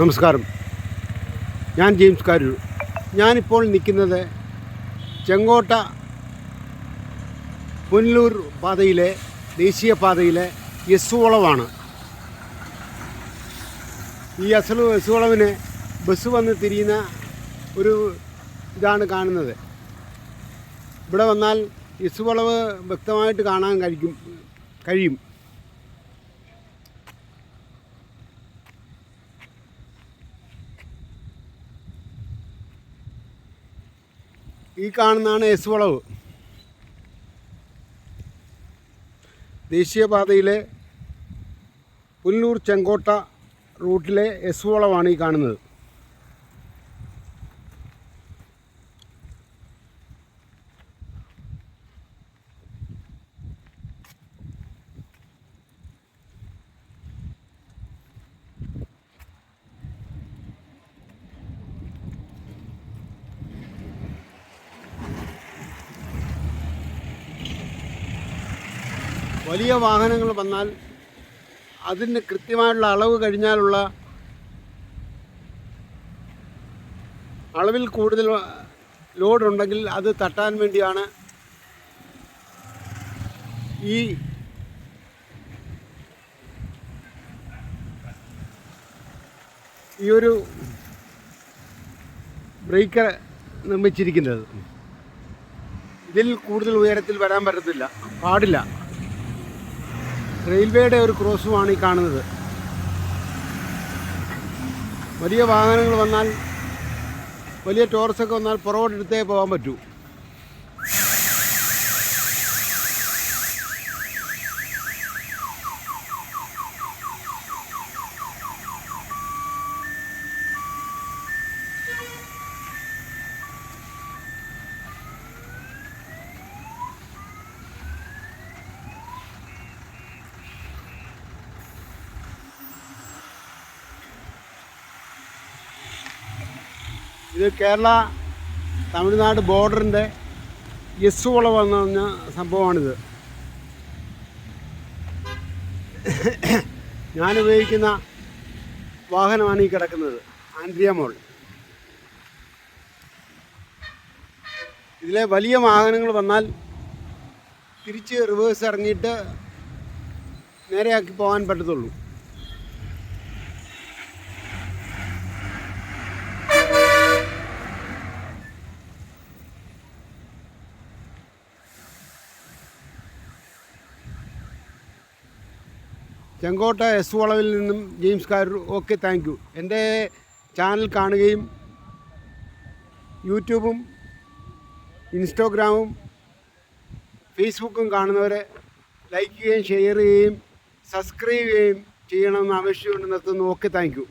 നമസ്കാരം. ഞാൻ ജെയിംസ് കാരൂർ. ഞാനിപ്പോൾ നിൽക്കുന്നത് ചെങ്കോട്ട പുനലൂർ പാതയിലെ ദേശീയ പാതയിലെ യസുവളവാണ് ഈ അസലു യസുവളവിന് ബസ് വന്ന് തിരിയുന്ന ഒരു ഇതാണ് കാണുന്നത്. ഇവിടെ വന്നാൽ യസുവളവ് വ്യക്തമായിട്ട് കാണാൻ കഴിക്കും കഴിയും. ഈ കാണുന്നതാണ് എസ് വളവ് ദേശീയപാതയിലെ പുല്ലൂർ ചെങ്കോട്ട റൂട്ടിലെ എസ് വളവാണ് ഈ കാണുന്നത്. വലിയ വാഹനങ്ങൾ വന്നാൽ അതിന് കൃത്യമായിട്ടുള്ള അളവ് കഴിഞ്ഞാലുള്ള അളവിൽ കൂടുതൽ ലോഡ് ഉണ്ടെങ്കിൽ അത് തട്ടാൻ വേണ്ടിയാണ് ഈ ഈ ഒരു ബ്രേക്ക് നിർമ്മിച്ചിരിക്കുന്നത്. ഇതിൽ കൂടുതൽ ഉയരത്തിൽ വരാൻ പറ്റത്തില്ല. പാടില്ല. റെയിൽവേയുടെ ഒരു ക്രോസുമാണ് ഈ കാണുന്നത്. വലിയ വാഹനങ്ങൾ വന്നാൽ വലിയ ടോർസൊക്കെ വന്നാൽ പുറകോട്ടെടുത്തേ പോകാൻ പറ്റൂ. ഇത് കേരള തമിഴ്നാട് ബോർഡറിന്റെ യെസ് വളവ് എന്ന് പറഞ്ഞ സംഭവമാണിത്. ഞാൻ ഉപയോഗിക്കുന്ന വാഹനമാണ് ഈ കിടക്കുന്നത് ആൻഡ്രിയ മോൾ. ഇതിലെ വലിയ വാഹനങ്ങൾ വന്നാൽ തിരിച്ച് റിവേഴ്സ് ഇറങ്ങിയിട്ട് നേരെയാക്കി പോകാൻ പറ്റത്തുള്ളൂ. ചെങ്കോട്ട എസ് വളവിൽ നിന്നും James Karoor okay thank you എന്റെ ചാനൽ കാണുകയും യൂട്യൂബും ഇൻസ്റ്റാഗ്രാമും ഫേസ്ബുക്കും കാണുന്നവരെ ലൈക്ക് ചെയ്യുകയും ഷെയർ ചെയ്യുകയും സബ്സ്ക്രൈബ് ചെയ്യുകയും ചെയ്യണമെന്ന് ആവശ്യമുണ്ട് നിർത്തുന്നു ഓക്കെ താങ്ക് യു